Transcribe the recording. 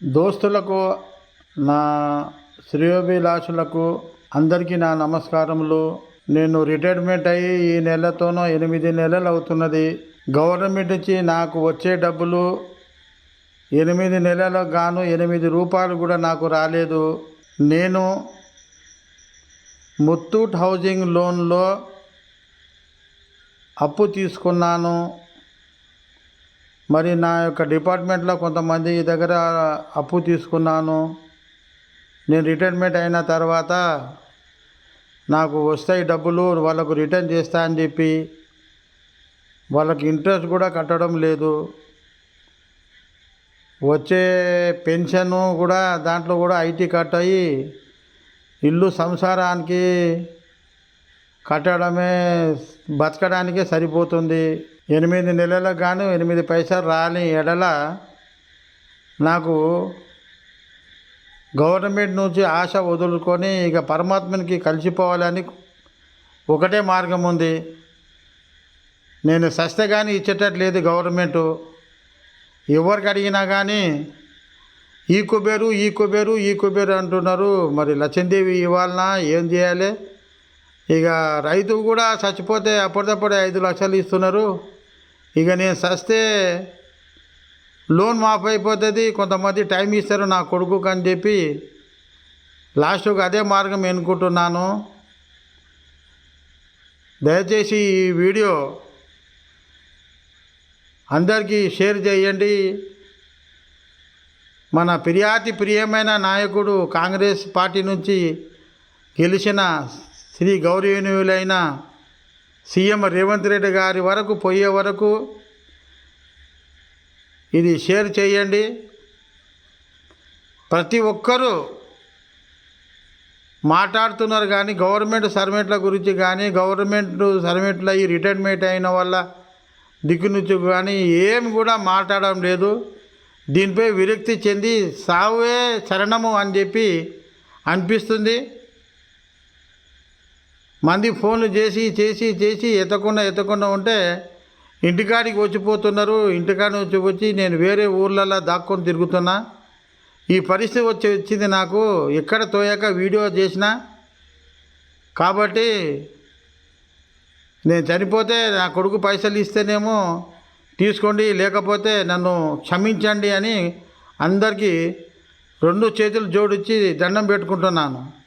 దోస్తులకు నా శ్రేయోభిలాషులకు అందరికీ నా నమస్కారములు. నేను రిటైర్మెంట్ అయ్యి ఈ నెలతోనో ఎనిమిది నెలలు అవుతున్నది గవర్నమెంట్ నుంచి నాకు వచ్చే డబ్బులు ఎనిమిది నెలలకు గాను ఎనిమిది రూపాయలు కూడా నాకు రాలేదు. నేను ముత్తూట్ హౌసింగ్ లోన్లో అప్పు తీసుకున్నాను. మరి నా యొక్క డిపార్ట్మెంట్లో కొంతమంది దగ్గర అప్పు తీసుకున్నాను. నేను రిటైర్మెంట్ అయిన తర్వాత నాకు వస్తాయి డబ్బులు వాళ్ళకు రిటర్న్ చేస్తా అని చెప్పి వాళ్ళకి ఇంట్రెస్ట్ కూడా కట్టడం లేదు. వచ్చే పెన్షన్ కూడా దాంట్లో కూడా ఐటీ కట్ అయ్యి ఇల్లు సంసారానికి కట్టడమే బతకడానికే సరిపోతుంది. ఎనిమిది నెలలకు గాను ఎనిమిది పైసలు రాని ఎడల నాకు గవర్నమెంట్ నుంచి ఆశ వదులుకొని ఇక పరమాత్మనికి కలిసిపోవాలని ఒకటే మార్గం ఉంది. నేను సస్తే కానీ ఇచ్చేటట్టు లేదు గవర్నమెంటు. ఎవరికి అడిగినా కానీ ఈ కుబేరు ఈ కుబేరు ఈ కుబేరు అంటున్నారు. మరి లక్ష్మీదేవి ఇవ్వాలనా? ఏం చేయాలి? ఇక రైతు కూడా చచ్చిపోతే అప్పటిదప్పుడే ఐదు లక్షలు ఇస్తున్నారు. ఇక నేను సస్తే లోన్ మాఫ్ అయిపోతుంది కొంతమంది టైం ఇస్తారు నా కొడుకుకు అని చెప్పి లాస్ట్కు అదే మార్గం ఎన్నుకుంటున్నాను. దయచేసి ఈ వీడియో అందరికీ షేర్ చేయండి. మన ఫిర్యాతి ప్రియమైన నాయకుడు కాంగ్రెస్ పార్టీ నుంచి గెలిచిన శ్రీ గౌరవనీయులైన సీఎం రేవంత్ రెడ్డి గారి వరకు పోయే వరకు ఇది షేర్ చేయండి. ప్రతి ఒక్కరూ మాట్లాడుతున్నారు కానీ గవర్నమెంట్ సర్వెంట్ల గురించి కానీ గవర్నమెంట్ సర్వెంట్లు అయ్యి రిటైర్మెంట్ అయిన వల్ల దిక్కు నుంచి కానీ ఏమి కూడా మాట్లాడడం లేదు. దీనిపై విరక్తి చెంది సావే శరణము అని చెప్పి అనిపిస్తుంది. మంది ఫోన్లు చేసి చేసి చేసి ఎత్తకుండా ఎత్తకుండా ఉంటే ఇంటికాడికి వచ్చిపోతున్నారు. ఇంటికాడ నుంచి వచ్చి నేను వేరే ఊర్లలో దాక్కొని తిరుగుతున్నా. ఈ పరిస్థితి వచ్చి వచ్చింది నాకు. ఎక్కడ తోయాక వీడియో చేసిన. కాబట్టి నేను చనిపోతే నా కొడుకు పైసలు ఇస్తేనేమో తీసుకోండి లేకపోతే నన్ను క్షమించండి అని అందరికీ రెండు చేతులు జోడించి దండం పెట్టుకుంటున్నాను.